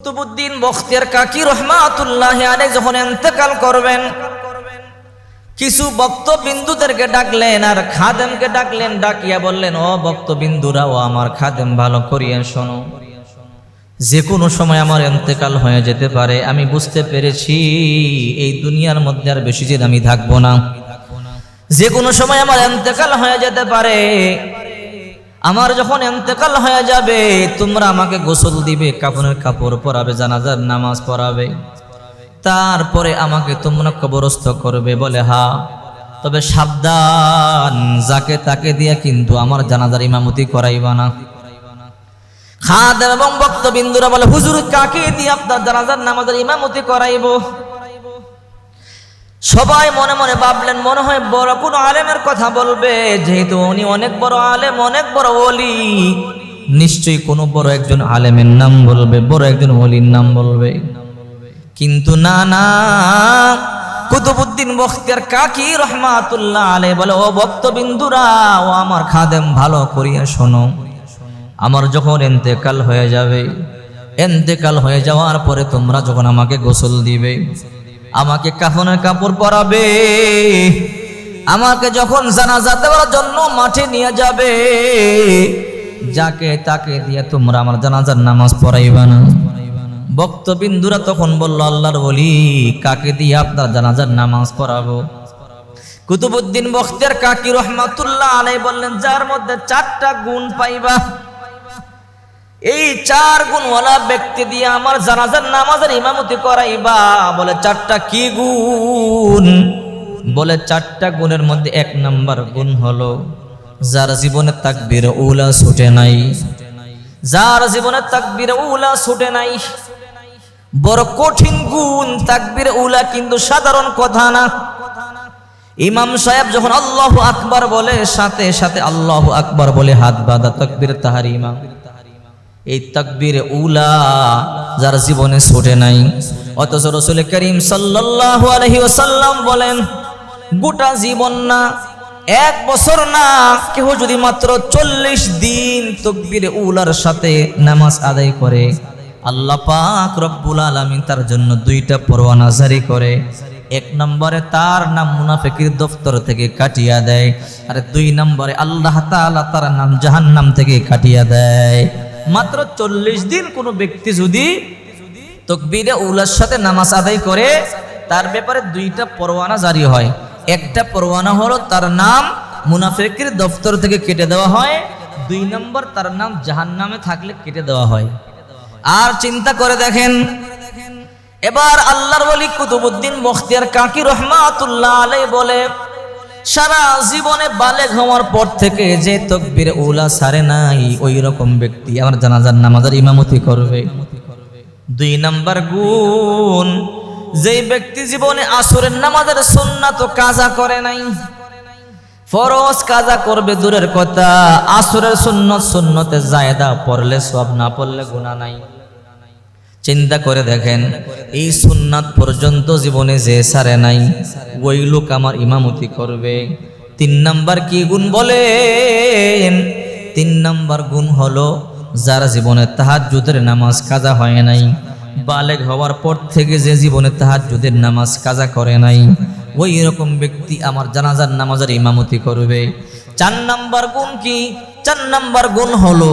কুতুবুদ্দিন বখতিয়ার কাকি রহমাতুল্লাহ আলে যখন এন্তেকাল করবেন, কিছু বক্তবিন্দুদেরকে ডাকলেন আর খাদেমকে ডাকলেন, ডাকিয়া বললেন, ও বক্তবিন্দুরা ও আমার খাদেম, ভালো করিয়া শোনো। যে কোনো সময় আমার এন্তেকাল হয়ে যেতে পারে, আমি বুঝতে পেরেছি, এই দুনিয়ার মধ্যে আর বেশি দিন আমি থাকব না। যে কোনো সময় আমার এন্তেকাল হয়ে যেতে পারে আমার যখন এন্তেকাল হয়ে যাবে, তোমরা আমাকে গোসল দিবে কাপড়ের কাপড় পরাবে, জানাজার নামাজ পড়াবে। তারপরে আমাকে তোমরা কবরস্থ করবে বলে, হা, তবে সাবধান, যাকে তাকে দিয়া কিন্তু আমার জানাজার ইমামতি করাইবা না। খাদেম এবং বক্তবিন্দুরা বলে, হুজুর, কাকে দিয়ে আপনার জানাজার নামাজের ইমামতি করাইবো? সবাই মনে মনে ভাবলেন, মনে হয় বড় কোন আলেমের কথা বলবে। যেহেতু উনি অনেক বড় আলেম, অনেক বড় অলি নিশ্চয়ই কোনো বড় একজন আলেমের নাম বলবে, বড় একজন ওলির নাম বলবে। কিন্তু না না কুতুবুদ্দিন বখতিয়ার কাকি রহমাতুল্লাহ আলে বলে, ও ভক্তবিন্দুরা, ও আমার খাদেম, ভালো করিয়া শোনো। আমার যখন এন্তেকাল হয়ে যাবে, এন্তেকাল হয়ে যাওয়ার পরে তোমরা যখন আমাকে গোসল দিবে আমাকে কাফনের কাপড় পরাবে। আমাকে যখন জানাজা দেওয়ার জন্য মাঠে নিয়ে যাবে, যাকে তাকে দিয়ে তোমরা আমার জানাজার নামাজ পড়াইবা না। বক্তবিন্দুরা তখন বলল, আল্লাহর বলি কাকে দিয়ে আপনার জানাজার নামাজ পড়াবো? কুতুবুদ্দিন বখতিয়ার কাকি রহমাতুল্লাহ আলাই বললেন, যার মধ্যে চারটা গুণ পাইবা। এই চার গুণওয়ালা ব্যক্তি দিয়ে আমার জানাজার নামাজের ইমামতি করাইবা। বলে, চারটা কি গুণ? বলে, চারটা গুণের মধ্যে এক নাম্বার গুণ হলো, যার জীবনে তাকবীর উলা ছুটে নাই। যার জীবনে তাকবীর উলা ছুটে নাই। বড় কঠিন গুণ, তাকবীর উলা কিন্তু সাধারণ কথা না। ইমাম সাহেব যখন আল্লাহ আকবার বলে, সাথে সাথে আল্লাহ আকবার বলে, হাত বাঁধা তাকবীর তাহার ইমাম এই তাকবীর উলা যার জীবনে ছোটে নাই। অথচ রসুল করিম সাল্লাল্লাহু আলাইহি ওয়াসাল্লাম বলেন, গোটা জীবন না, এক বছর না কেউ যদি মাত্র চল্লিশ দিন তকবীর উলার সাথে নামাজ আদায় করে, আল্লাহ পাক রব্বুল আলামিন তার জন্য দুইটা পরোয়ানা জারি করে। এক নম্বরে তার নাম মুনাফিকের দফতর থেকে কাটিয়া দেয়, আর দুই নম্বরে আল্লাহ তাআলা তার নাম জাহান্নাম থেকে কাটিয়া দেয়। মাত্র চল্লিশ দিন কোনো ব্যক্তি যদি তকবিরে উলার সাথে নামাজ আদায় করে, তার ব্যাপারে দুইটা পরোয়ানা জারি হয়। একটা পরোয়ানা হলো তার নাম মুনাফেকের দফতর থেকে কেটে দেওয়া হয়, দুই নম্বর তার নাম জাহান নামে থাকলে কেটে দেওয়া হয়। আর চিন্তা করে দেখেন, এবার আল্লাহর বলি কুতুবুদ্দিন বখতিয়ার কাকি রহমাতুল্লাহ আলাই বলে সারা জীবনে বালেগ হওয়ার পর থেকে যে তকবীর উলা সারে নাই, ওই রকম ব্যক্তি আমার জানাজার নামাজের ইমামতি করবে। দুই নাম্বার গুণ, যেই ব্যক্তি জীবনে আসরের নামাজের সুন্নাত কাজা করে নাই, ফরজ কাজা করবে দূরের কথা, আসরের সুন্নত সুন্নতে জায়দা পড়লে সব না পড়লে গুণা নাই। চিন্তা করে দেখেন, এই সুন্নাত পর্যন্ত জীবনে যে সারে নাই, ওই লোক আমার ইমামতি করবে। তিন নাম্বার কি গুণ বলেন? তিন নাম্বার গুণ হলো, যার জীবনে তাহাজ্জুদের নামাজ কাজা হয় নাই বালেক হওয়ার পর থেকে যে জীবনে তাহাজ্জুদের নামাজ কাজা করে নাই, ওই রকম ব্যক্তি আমার জানাজার নামাজের ইমামতি করবে। চার নাম্বার গুণ কি? চার নাম্বার গুণ হলো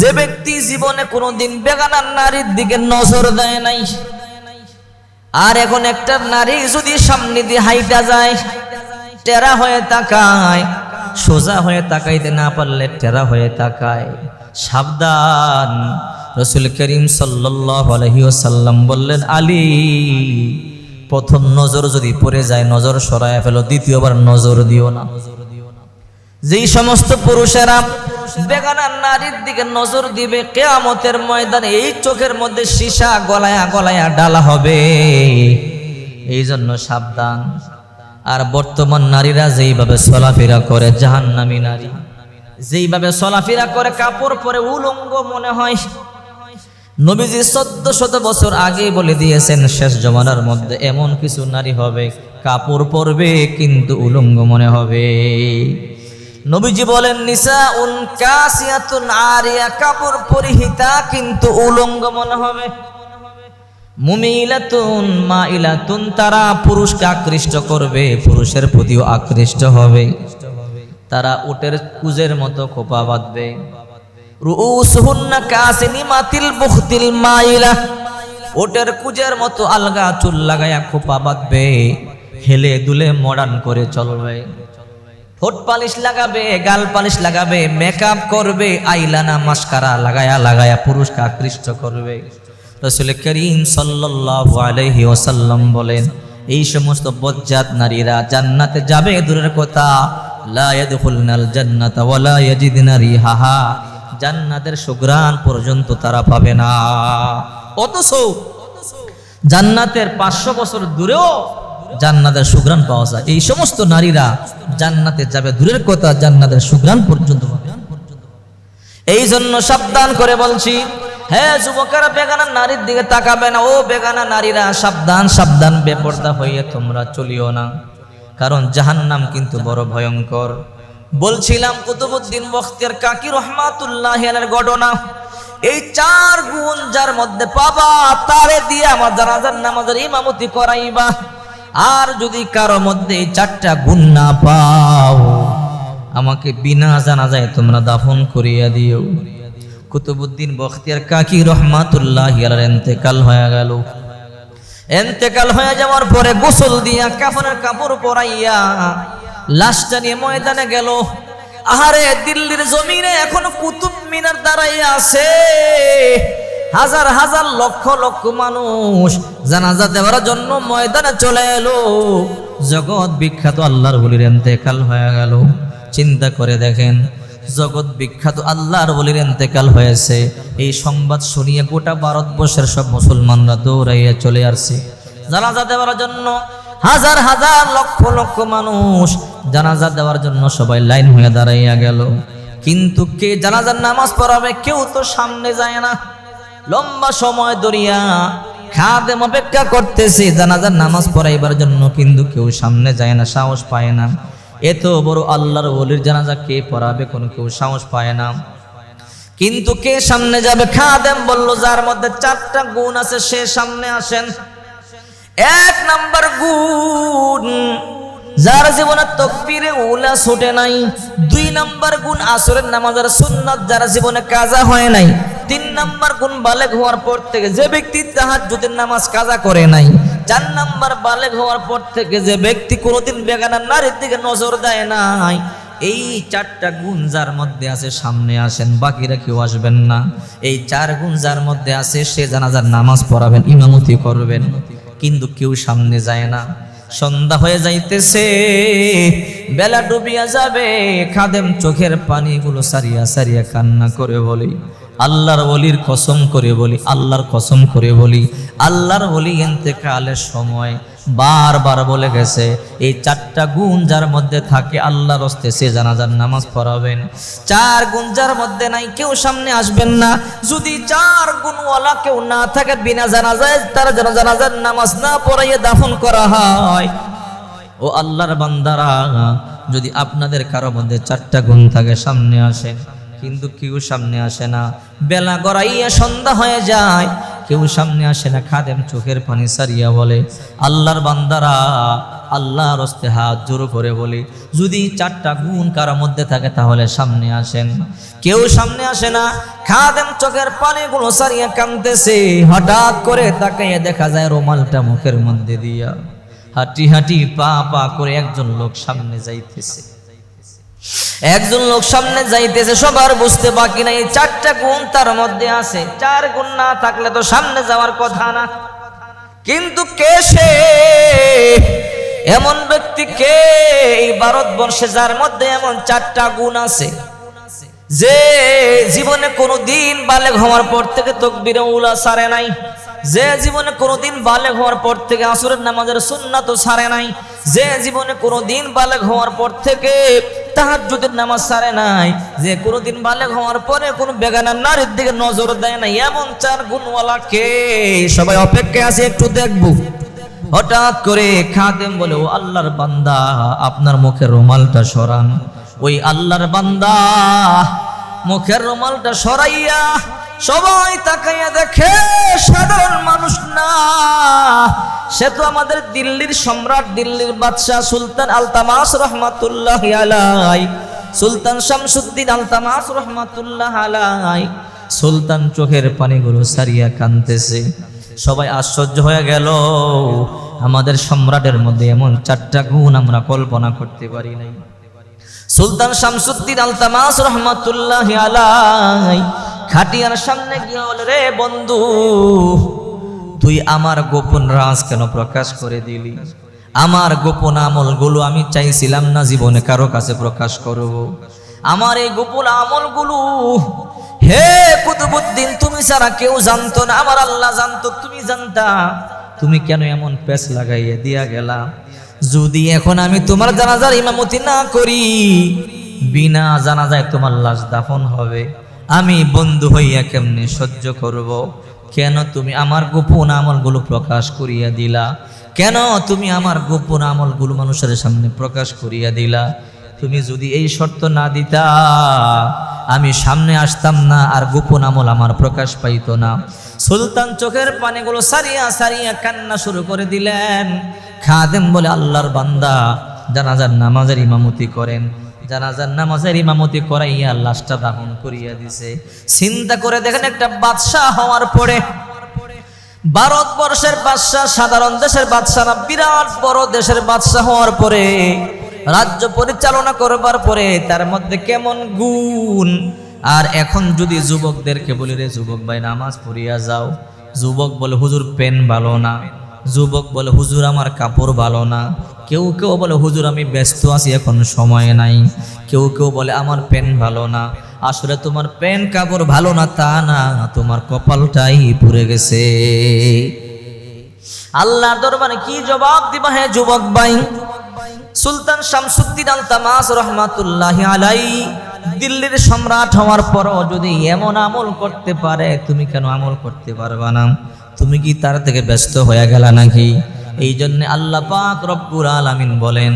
যে ব্যক্তি জীবনে কোনোদিন বেগানার নারীর দিকে নজর দেয় নাই, আর এখন একটা নারী যদি সামনে দিয়ে হাইটা যায়, টেরা হয়ে তাকায়, সোজা হয়ে তাকাইতে না পারলে টেরা হয়ে তাকায়। সাবধান, রসুল করিম আলহিউসাল্লাম বললেন, আলী, প্রথম নজর যদি পড়ে যায়, নজর সরায় ফেলো, দ্বিতীয়বার নজর দিও না। যেই সমস্ত পুরুষেরা বেগানার নারীর দিকে নজর দিবে, কেয়ামতের ময়দানে এই চোখের মধ্যে সীসা গলায়া গলায়া ডালা হবে। এই জন্য সাবধান। আর বর্তমান নারীরা যেইভাবে চলাফেরা করে, জাহান্নামী নারী, যেইভাবে চলাফেরা করে, কাপড় পরে উলঙ্গ মনে হয়। নবীজি চোদ্দ শত বছর আগে বলে দিয়েছেন, শেষ জমানার মধ্যে এমন কিছু নারী হবে, কাপড় পরবে, কিন্তু উলঙ্গ মনে হবে। নবীজি বলেন নিসা উন কাসিয়াতুন আরিয়া, কাপড় পরিহিতা কিন্তু উলঙ্গ মনে হবে। মুমিলাতুন মাইলাতুন, তারা পুরুষকে আকৃষ্ট করবে, পুরুষের প্রতিও আকৃষ্ট হবে। তারা উটের কুজের মতো খোপা বাঁধবে। রুউসুহুন্না কাসিনি মাতিল বুখতিল মাইলা ওটের কুজের মতো আলগা চুল লাগায়া খোপা বাঁধবে। হেলে দুলে মডার্ন করে চলবে। ঠোঁট পালিশ লাগাবে, গাল পালিশ লাগাবে মেকআপ করবে, আইলানা, মাস্কারা লাগায়া লাগায়া পুরুষকে আকৃষ্ট করবে। রসুল করিম সাল্লাল্লাহু আলাইহি ওয়াসাল্লাম বলেন, এই সমস্ত বজ্জাত নারীরা জান্নাতে যাবে দূরের কথা। লা ইয়াদখুলনাল জান্নাতা ওয়ালা ইয়াজিদনা রিহাহা। জান্নাতের সুগ্রাণ পর্যন্ত তারা পাবে না। অথচ জান্নাতের পাঁচশো বছর দূরেও জান্নাতের সুগ্রাণ পাওয়া যায়। এই সমস্ত নারীরা জান্নাতে যাবে। দূরের কথা, জান্নাতের সুগ্রাণ পর্যন্ত পাবে এই জন্য সাবধান করে বলছি হ্যাঁ যুবকেরা, বেগানা নারীর দিকে তাকাবে না। ও বেগানা নারীরা, সাবধান সাবধান বেপর্দা হইয়ে তোমরা চলিও না। কারণ জাহান্নাম কিন্তু বড় ভয়ঙ্কর। বলছিলাম কুতুবুদ্দিন বখতিয়ার কাকি রহমাতুল্লাহ ঘটনা। এই চার গুণ যার মধ্যে পাবা, তারে দিয়ে আমার জানাজার নামাজের ইমামতি করাইবা। আর যদি কারও মধ্যে চারটা গুণ না পাও, আমাকে বিনা জানাজায় তোমরা দাফন করিয়া দিও। কুতুবুদ্দিন বখতিয়ার কাকি রহমাতুল্লাহ এতেকাল হয়ে গেল। এতেকাল হয়ে যাওয়ার পরে গোসল দিয়া কাফনের কাপড় পরাইয়া লাশটা নিয়ে ময়দানে গেল। আহারে দিল্লির জমিনে এখনও কুতুব মিনার দাঁড়াইয়া আছে। হাজার হাজার লক্ষ লক্ষ মানুষ জানাজা দেওয়ার জন্য ময়দানে চলে এলো। জগৎ বিখ্যাত আল্লাহর বলির এতেকাল হয়ে গেল। চিন্তা করে দেখেন, জগৎ বিখ্যাত আল্লাহর বলির এতেকাল হয়েছে। এই সংবাদ শুনিয়ে গোটা ভারতবর্ষের সব মুসলমানরা দৌড়াইয়া চলে আসছে। জানাজা দেওয়ার জন্য হাজার হাজার লক্ষ লক্ষ মানুষ জানাজা দেওয়ার জন্য সবাই লাইন হয়ে দাঁড়াইয়া গেল। কিন্তু কে জানাজার নামাজ পড়াবে, কেউ তো সামনে যায় না। লম্বা সময় ধরিয়া খাদেম অপেক্ষা করতেছে, জানাজার নামাজ পড়াইবার জন্য, কিন্তু কেউ সামনে যায় না, সাহস পায় না। এত বড় আল্লাহর ওলির জানাজা, কে পড়াবে কোনো, কেউ সাহস পায় না। কিন্তু কে সামনে যাবে? খাদেম বলল, যার মধ্যে চারটা গুণ আছে, সে সামনে আসেন। এক নাম্বার গুণ যার জীবনে তকবীরে উলা ছুটে নাই, দুই নাম্বার গুণ আসরের নামাজের সুন্নাত যার জীবনে কাজা হয় নাই, তিন নাম্বার গুণ বালেগ হওয়ার পর থেকে যে ব্যক্তি তাহাজ্জুদের নামাজ কাজা করে নাই, চার নাম্বার বালেগ হওয়ার পর থেকে যে ব্যক্তি কোনোদিন বেগানা নারীর দিকে নজর দেয় নাই, এই চারটা গুণ যার মধ্যে আছে সামনে আসেন, বাকিরা কেউ আসবেন না। এই চার গুণ যার মধ্যে আছে, সে জানাজার নামাজ পড়াবেন, ইমামতি করবেন, কিন্তু কেউ সামনে যায় না। সন্ধ্যা হয়ে যাইতেছে, বেলা ডুবিয়া যাবে, খাদেম চোখের পানিগুলো সারিয়া সারিয়া কান্না করে বলি, আল্লাহর বলির কসম করে বলি, আল্লাহর কসম করে বলি, আল্লাহর বলি এতেকালের সময় বারবার বলে গেছে, এই চারটা গুণ যার মধ্যে থাকে আল্লাহর হস্তে, সে জানাজার নামাজ পড়াবেন। চার গুণ যার মধ্যে নাই, কেউ সামনে আসবেন না। যদি চার গুণওয়ালা কেউ না থাকে, বিনা জানাজায় তার জানাজার নামাজ না পড়াইয়ে দাফন করা হয়। ও আল্লাহর বান্দারা, যদি আপনাদের কারও মধ্যে চারটা গুণ থাকে, সামনে আসেন। কিন্তু কেউ সামনে আসে না। বেলা গড়াইয়া সন্ধ্যা হয়ে যায় কেউ সামনে আসে না, খাদেম চোখের পানি সারিয়া বলে, আল্লাহর বান্দারা, আল্লাহর হস্তে হাত জোর করে বলি, যদি চারটা গুণ কারোর মধ্যে থাকে তাহলে সামনে আসেন। কেউ সামনে আসে না, খাদেম চোখের পানিগুলো সারিয়া কানতেছে হঠাৎ করে তাকাইয়া দেখা যায় রুমালটা মুখের মধ্যে দিয়া। হাঁটি হাঁটি পা পা করে একজন লোক সামনে যাইতেছে। একজন লোক সামনে যাইতেছে, সবার বুঝতে বাকি নাই, চারটা গুণ তার মধ্যে আছে। চার গুণ না থাকলে তো সামনে যাওয়ার কথা না। কিন্তু কে সে? এমন ব্যক্তি কে? এই ভারতবর্ষে যার মধ্যে এমন চারটা গুণ আছে। যে জীবনে কোনো দিন বালেগ হওয়ার পর থেকে তকবিরে উলা সারে নাই। যে জীবনে কোনোদিন বালেগ হওয়ার পর থেকে আসরের নামাজের সুন্নাত সারে নাই। যে জীবনে কোনোদিন বালেগ হওয়ার পর থেকে তাহাজ্জুদের নামাজ সারে নাই। যে কোনোদিন বালেক হওয়ার পরে কোনো বেগানা নারীর দিকে নজর দেয় না। এমন চার গুণওয়ালা কে? সবাই অপেক্ষায় আছে, একটু দেখব। হঠাৎ করে খাদেম বলে, ও আল্লাহর বান্দা, আপনার মুখের রুমালটা সরান। ওই আল্লাহর বান্দা মুখের রুমালটা সরাইয়া সবাই তাকাইয়া দেখে, সাধারণ মানুষ না। সে তো আমাদের দিল্লির সম্রাট, দিল্লির বাদশাহ সুলতান আলতামাস রহমাতুল্লাহ আলাই সুলতান শামসুদ্দিন আলতামাস রহমাতুল্লাহ আলাই সুলতান চোখের পানিগুলো সারিয়া কানতেছে সবাই আশ্চর্য হয়ে গেল, আমাদের সম্রাটের মধ্যে এমন চারটা গুণ আমরা কল্পনা করতে পারি নাই। সুলতান শামসুদ্দিন আলতামাস রহমাতুল্লাহ আলাই খাটিয়ার সামনে গিয়ে বলে, রে বন্ধু, তুই আমার গোপন রাজ কেন প্রকাশ করে দিলি? আমার গোপন আমলগুলো আমি চাইছিলাম না, জীবনে কারও কাছে প্রকাশ করব। আমার এই গোপন আমলগুলো, হে কুতুবুদ্দিন তুমি ছাড়া কেউ জানতো না, আমার আল্লাহ জানতো, তুমি জানতা। তুমি কেন এমন পেছ লাগাইয়ে দিয়া গেলা? যদি এখন আমি তোমার জানাজার ইমামতি না করি, বিনা জানাজায় তোমার লাশ দাফন হবে। আমি বন্ধু হইয়া কেমনে সহ্য করব। কেন তুমি আমার গোপন আমলগুলো প্রকাশ করিয়া দিলা? কেন তুমি আমার গোপন আমলগুলো মানুষের সামনে প্রকাশ করিয়া দিলা? তুমি যদি এই শর্ত না দিতা, আমি সামনে আসতাম না আর গোপন আমল আমার প্রকাশ পাইতো না। সুলতান চোখের পানিগুলো সারিয়া সারিয়া কান্না শুরু করে দিলেন। খাদেম বলে, আল্লাহর বান্দা, জানাজার নামাজের ইমামতি করেন। জানাজার নামাজের ইমামতি করাইয়া লাশটা দাহন করিয়া দিছে। চিন্তা করে দেখেন একটা বাদশাহ হওয়ার পরে ভারতবর্ষের বাদশাহ, সাধারণ দেশের বাদশাহ না, বিরাট বড় দেশের বাদশাহ হওয়ার পরে, রাজ্য পরিচালনা করবার পরে তার মধ্যে কেমন গুণ। আর এখন যদি যুবকদেরকে বলি, রে যুবক ভাই, নামাজ পড়িয়া যাও। যুবক বলে, হুজুর, পেন ভালো না। যুবক বলে, হুজুর, আমার কাপড় ভালো না। কেউ কেউ বলে, হুজুর, আমি ব্যস্ত আছি, এখন সময় নাই। কেউ কেউ বলে, আমার পেন ভালো না। আসলে তোমার পেন কাপড় ভালো না, তা না, তোমার কপালটাই পুড়ে গেছে। আল্লাহর দরবারে কি জবাব দিবা হে যুবক ভাই? সুলতান শামসুদ্দিন আল তামাস রহমাতুল্লাহ আলাই দিল্লির সম্রাট হওয়ার পরও যদি এমন আমল করতে পারে, তুমি কেন আমল করতে পারবা না? তুমি কি তার থেকে ব্যস্ত হয়ে গেলা নাকি? এই জন্যে আল্লাহ পাক রব্বুর আলামিন বলেন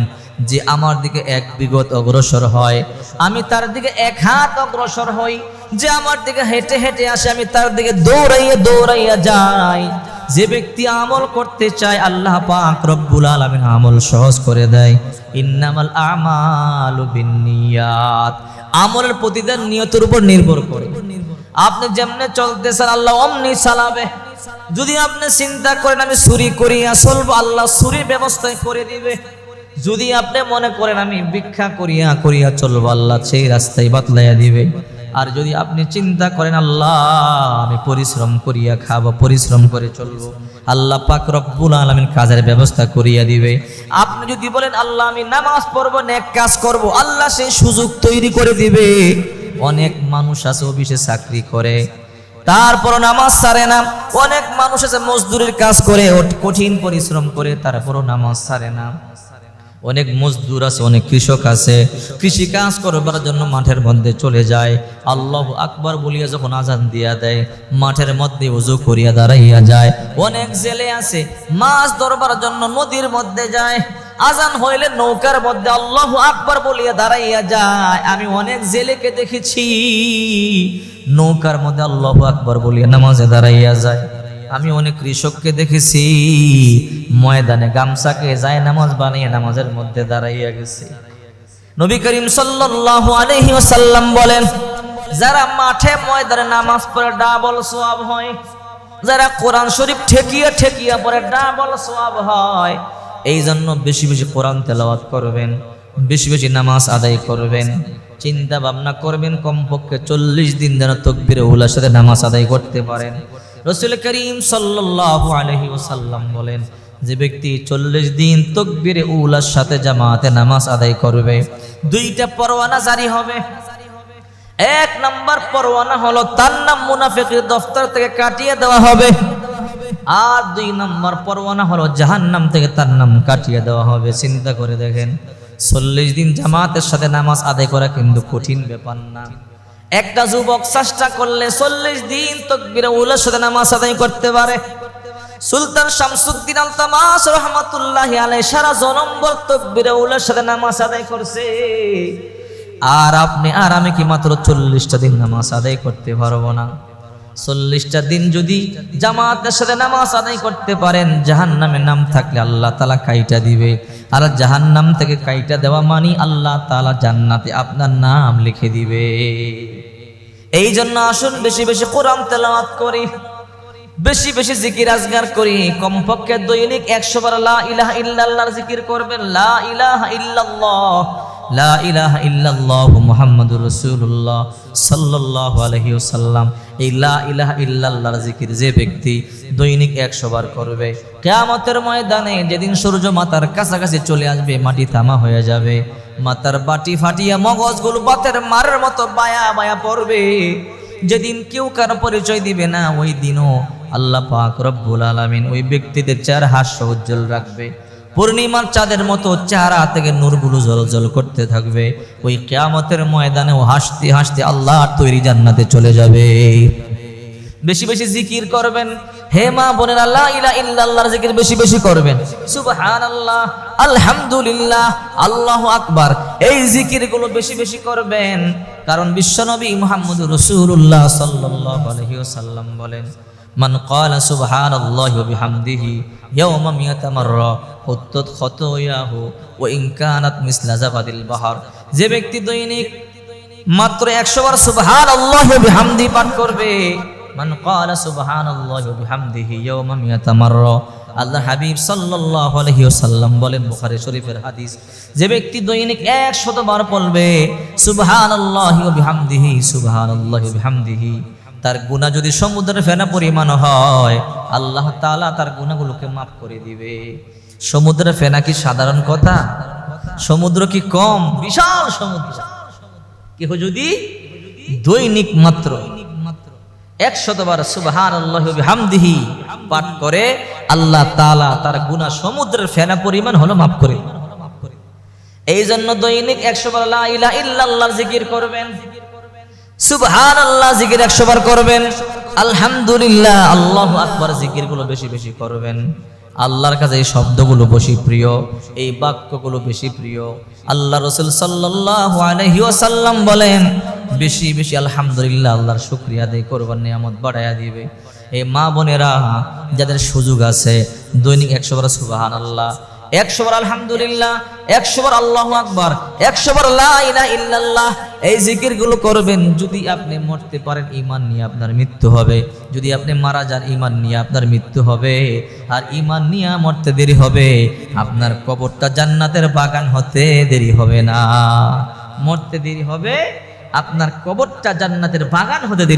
যে আমার দিকে এক বিগত অগ্রসর হয়, আমি তার দিকে এক হাত অগ্রসর হই, যে আমার দিকে হেঁটে হেঁটে আসে, আমি তার দিকে দৌড়াইয়া দৌড়াইয়া যাই। যে ব্যক্তি আমল করতে চায়, আল্লাহ পাক রব্বুল আলামিন আমল সহজ করে দেয়। ইন্নামাল আমালু বিন্নিয়াত। আমলের প্রতিদান নিয়তের উপর নির্ভর করে। আপনি যেমনে চলতেছেন, আল্লাহ অমনি চালাবে যদি আপনি চিন্তা করেন, আমি চুরি করিয়া চলবো আল্লাহ চুরির ব্যবস্থা করে দিবে। যদি আপনি মনে করেন, আমি ভিক্ষা করিয়া করিয়া চলবো, আল্লাহ সেই রাস্তায় বাতলাইয়া দিবে। আর যদি আপনি চিন্তা করেন, আল্লাহ, আমি পরিশ্রম করিয়া খাব, পরিশ্রম করে চলবো, আল্লাহ পাক রব্বুল আলমিন কাজের ব্যবস্থা করিয়া দিবে। আপনি যদি বলেন, আল্লাহ, আমি নামাজ পড়ব, নেক কাজ করব, আল্লাহ সেই সুযোগ তৈরি করে দিবে। অনেক মানুষ আছে অফিসে চাকরি করে তারপর নামাজ সারে না। অনেক মানুষ আছে মজদুরের কাজ করে কঠিন পরিশ্রম করে, তারপরও নামাজ ছাড়ে না। অনেক মজদুর আছে, অনেক কৃষক আছে। কৃষি কাজ করবার জন্য মাঠের মধ্যে চলে যায়। আল্লাহ আকবর বলিয়া যখন আজান দিয়া দেয়, মাঠের মধ্যে উজু করিয়া দাঁড়াইয়া যায়। অনেক জেলে আছে, মাছ ধরবার জন্য নদীর মধ্যে যায়। আজান হইলে নৌকার মধ্যে আল্লাহ আকবার বলিয়া দাঁড়াইয়া যায়। আমি অনেক জেলেকে দেখেছি। নৌকার মধ্যে আল্লাহ আকবার বলিয়া নামাজে দাঁড়াইয়া যায়। আমি অনেক কৃষককে দেখেছি। ময়দানে গামছাকে যায় নামাজ বানিয়ে নামাজের মধ্যে দাঁড়াইয়া গেছে। নবী করিম সাল্লাল্লাহু আলাইহি ওয়াসাল্লাম বলেন, যারা মাঠে ময়দানে নামাজ পড়ে ডাবল সোয়াব হয়, যারা কোরআন শরীফ ঠেকিয়া ঠেকিয়া পড়ে ডাবল সোয়াব হয় এই জন্য বেশি বেশি কোরআন তেলাওয়াত করবেন, বেশি বেশি নামাজ আদায় করবেন, চিন্তা ভাবনা করবেন কমপক্ষে চল্লিশ দিন যেন তকবিরে উল্লার সাথে নামাজ আদায় করতে পারেন। রসুল করিম সাল্লাল্লাহু আলাইহি ওয়াসাল্লাম বলেন, যে ব্যক্তি চল্লিশ দিন তকবিরে উলার সাথে জামাতে নামাজ আদায় করবে, দুইটা পরোয়ানা জারি হবে। এক নাম্বার পরোয়ানা হলো তার নাম মুনাফিকের দফতর থেকে কাটিয়ে দেওয়া হবে। আর দুই নাম্বার পরওয়ানা হলো জাহান্নাম থেকে তার নাম কাটিয়ে দেওয়া হবে, চিন্তা করে দেখেন। চল্লিশ দিন জামাতের সাথে নামাজ আদায় করা কিন্তু কঠিন ব্যাপার না। একটা যুবক চেষ্টা করলে চল্লিশ দিন তকবিরে উলের সাথে নামাজ আদায় করতে পারে। সুলতান শামসুদ্দিন আল তামাস রহমাতুল্লাহ আলাই সারা জনম্বর তকবিরে উলের সাথে নামাজ আদায় করছে। আর আপনি আর আমি কি মাত্র চল্লিশটা দিন নামাজ আদায় করতে পারব না? চল্লিশটা দিন যদি জামাতের সাথে নামাজ আদায় করতে পারেন জাহান নামে নাম থাকলে আল্লাহ তালা কাইটা দিবে। আর জাহান নাম থেকে কাইটা দেওয়া মানি আল্লাহ তালা জান্নাতে আপনার নাম লিখে দিবে। এই জন্য আসুন, বেশি বেশি কোরআন তেলাওয়াত করি, বেশি বেশি জিকির আজগার করি। কমপক্ষে দৈনিক একশো বার লা ইলাহা ইল্লাল্লাহর জিকির করবেন। লা ইলাহা ইল্লাল্লাহ। লা ইলাহা ইল্লাল্লাহ মুহাম্মাদুর রাসূলুল্লাহ সাল্লাল্লাহু আলাইহি ওয়াসাল্লাম। এই লা ইলাহা ইল্লাল্লাহর জিকির যে ব্যক্তি দৈনিক একশো বার করবে, কিয়ামতের ময়দানে যেদিন সূর্য মাতার কাছাকাছি চলে আসবে, মাটি তামা হয়ে যাবে। মাতার বাটি ফাটিয়া মগজগুলো বাতের মারের মতো বায়া বায়া পড়বে। যেদিন কেউ কার পরিচয় দিবে না, ওই দিনও আল্লাহ পাক রব্বুল আলামিন ওই ব্যক্তিদের চার হাস্য উজ্জ্বল রাখবে। পূর্ণিমার চাঁদের মতো চেহারা থেকে নূরগুলো জল করতে থাকবে। ওই কেয়ামতের ময়দানেও হাসতে হাসতে আল্লাহর তৈরি জান্নাতে চলে যাবে। বেশি বেশি জিকির করবেন। হে মা বোনের আল্লাহ ইলা ইল্লাল্লাহর জিকির বেশি বেশি করবেন। সুবহানাল্লাহ, আলহামদুলিল্লাহ, আল্লাহু আকবার। এই জিকিরগুলো বেশি বেশি করবেন। কারণ বিশ্বনবী মুহাম্মদুর রাসূলুল্লাহ সাল্লাল্লাহু আলাইহি ওয়াসাল্লাম বলেন মান ক্বালা সুবহানাল্লাহি ওয়া বিহামদিহি ইয়াওমা মিয়াতা মাররা হুত্তাত খাতায়াহু ওয়া ইন কানাত মিসলা জাবাদিল বাহর। যে ব্যক্তি দৈনিক মাত্র একশো বার সুবহান আল্লাহ বিহামদি পাঠ করবে, মান ক্বালা সুবহানাল্লাহি ওয়া বিহামদিহি ইয়াওমা মিয়াতা মাররা। আল্লাহ হাবিব সাল্লাল্লাহু আলাইহি ওয়াসাল্লাম বলেন বুখারী শরীফের হাদিস, যে ব্যক্তি দৈনিক 100 বার পড়বে, সুবহানাল্লাহি ওয়া বিহামদিহি, সুবহানাল্লাহি ওয়া বিহামদিহি। তার গুনাহ যদি সমুদ্রের ফেনা পরিমাণ হয়, আল্লাহ তালা তার গুনাহগুলোকে মাফ করে দিবে। সমুদ্রের ফেনা কি সাধারণ কথা? সমুদ্র কি কম? বিশাল সমুদ্র। কেহ যদি দৈনিক মাত্র একশতবার সুবহান হামদিহি পাঠ করে, আল্লাহ তালা তার গুণা সমুদ্রের ফেনা পরিমাণ হলো মাফ করে এই জন্য দৈনিক একশো বার ইল্লাল্লাহর জিকির করবেন। সুবহান আল্লাহ জিকির একশো বার করবেন। আলহামদুলিল্লাহ, আল্লাহ আকবার জিকিরগুলো বেশি বেশি করবেন। আল্লাহর কাছে এই শব্দগুলো বেশি প্রিয়, এই বাক্যগুলো বেশি প্রিয়। আল্লাহ রসুল সাল্লাল্লাহু আলাইহি ওয়াসাল্লাম বলেন, বেশি বেশি আলহামদুলিল্লাহ, আল্লাহর শুক্রিয়া আদায় করবার নিয়ামত বাড়াইয়া দিবে। এই মা বোনেরা, যাদের সুযোগ আছে, দৈনিক একশো বার সুবাহান আল্লাহ একশো বার আলহামদুলিল্লাহ একশো বার আল্লাহ আকবার একশো বার ইল্লাল্লাহ, এই জিকিরগুলো করবেন। যদি আপনি মরতে পারেন ইমান নিয়ে আপনার মৃত্যু হবে। যদি আপনি মারা যান ইমান নিয়ে আপনার মৃত্যু হবে। আর ইমান নিয়ে মরতে দেরি হবে। আপনার কবরটা জান্নাতের বাগান হতে দেরি হবে না। মরতে দেরি হবে, আপনার কবরটা জান্নাতের বাগান হতে দেরি